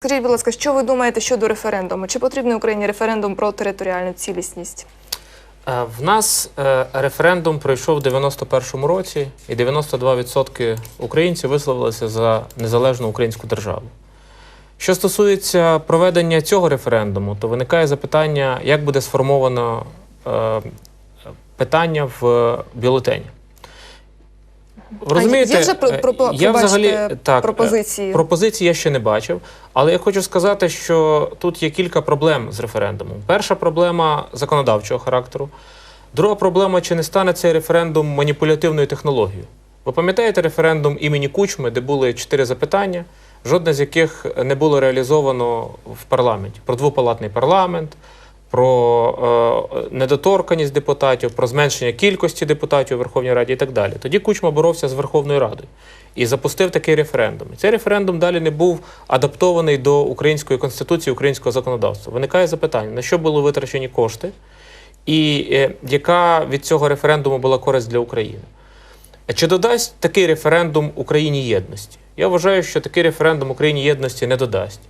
Скажіть, будь ласка, що ви думаєте щодо референдуму? Чи потрібний Україні референдум про територіальну цілісність? Е, В нас е, референдум пройшов у 91-му році, і 92% українців висловилися за незалежну українську державу. Що стосується проведення цього референдуму, то виникає запитання, як буде сформовано е, питання в бюлетені. Розумієте, є вже про- е, про- я взагалі так, е, пропозиції? Пропозиції я ще не бачив, але я хочу сказати, що тут є кілька проблем з референдумом. Перша проблема законодавчого характеру. Друга проблема, чи не стане цей референдум маніпулятивною технологією. Ви пам'ятаєте референдум імені Кучми, де були чотири запитання, жодне з яких не було реалізовано в парламенті: про двопалатний парламент, про е, недоторканість депутатів, про зменшення кількості депутатів у Верховній Раді і так далі. Тоді Кучма боровся з Верховною Радою і запустив такий референдум. І цей референдум далі не був адаптований до української конституції, українського законодавства. Виникає запитання, на що були витрачені кошти, і е, яка від цього референдуму була користь для України. Чи додасть такий референдум Україні єдності? Я вважаю, що такий референдум Україні єдності не додасть.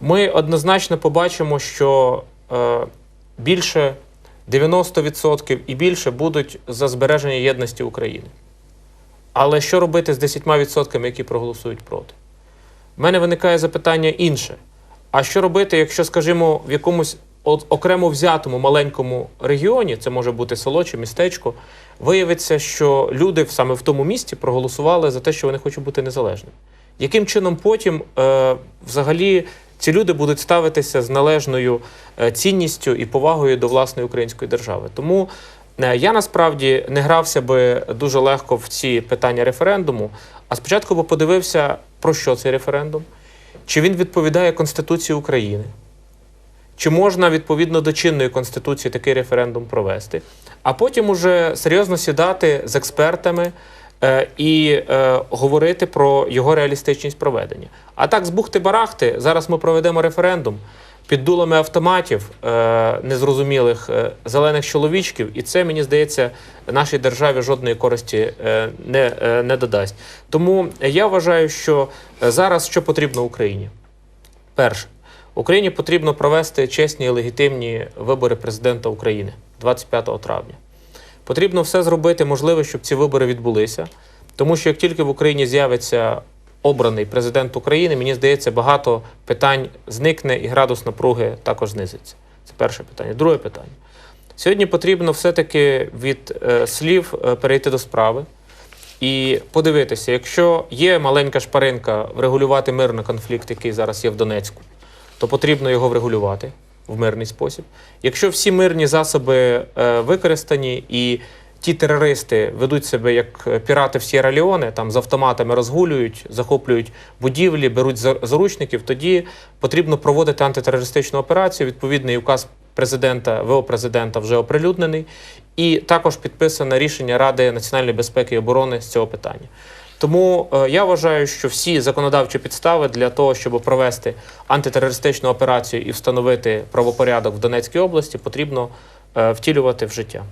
Ми однозначно побачимо, що більше 90% і більше будуть за збереження єдності України. Але що робити з 10%, які проголосують проти? У мене виникає запитання інше. А що робити, якщо, скажімо, в якомусь окремо взятому маленькому регіоні, це може бути село чи містечко, виявиться, що люди саме в тому місті проголосували за те, що вони хочуть бути незалежними. Яким чином потім е, взагалі ці люди будуть ставитися з належною е, цінністю і повагою до власної української держави? Тому е, я насправді не грався би дуже легко в ці питання референдуму, а спочатку би подивився, про що цей референдум, чи він відповідає Конституції України. Чи можна відповідно до чинної конституції такий референдум провести, а потім уже серйозно сідати з експертами і е, говорити про його реалістичність проведення. А так, з бухти-барахти, зараз ми проведемо референдум під дулами автоматів е, незрозумілих е, зелених чоловічків, і це мені здається нашій державі жодної користі е, не, е, не додасть. Тому я вважаю, що е, зараз що потрібно Україні. Перше, Україні потрібно провести чесні і легітимні вибори президента України 25 травня. Потрібно все зробити можливе, щоб ці вибори відбулися, тому що як тільки в Україні з'явиться обраний президент України, мені здається, багато питань зникне і градус напруги також знизиться. Це перше питання. Друге питання. Сьогодні потрібно все-таки від е, слів е, перейти до справи і подивитися, якщо є маленька шпаринка врегулювати мирний конфлікт, який зараз є в Донецьку, то потрібно його врегулювати в мирний спосіб. Якщо всі мирні засоби е, використані і ті терористи ведуть себе як е, пірати в Сєра Леоне, там з автоматами розгулюють, захоплюють будівлі, беруть за- заручників, тоді потрібно проводити антитерористичну операцію. Відповідний указ президента, ВО президента вже оприлюднений, і також підписане рішення Ради національної безпеки і оборони з цього питання. Тому е, я вважаю, що всі законодавчі підстави для того, щоб провести антитерористичну операцію і встановити правопорядок в Донецькій області, потрібно е, втілювати в життя.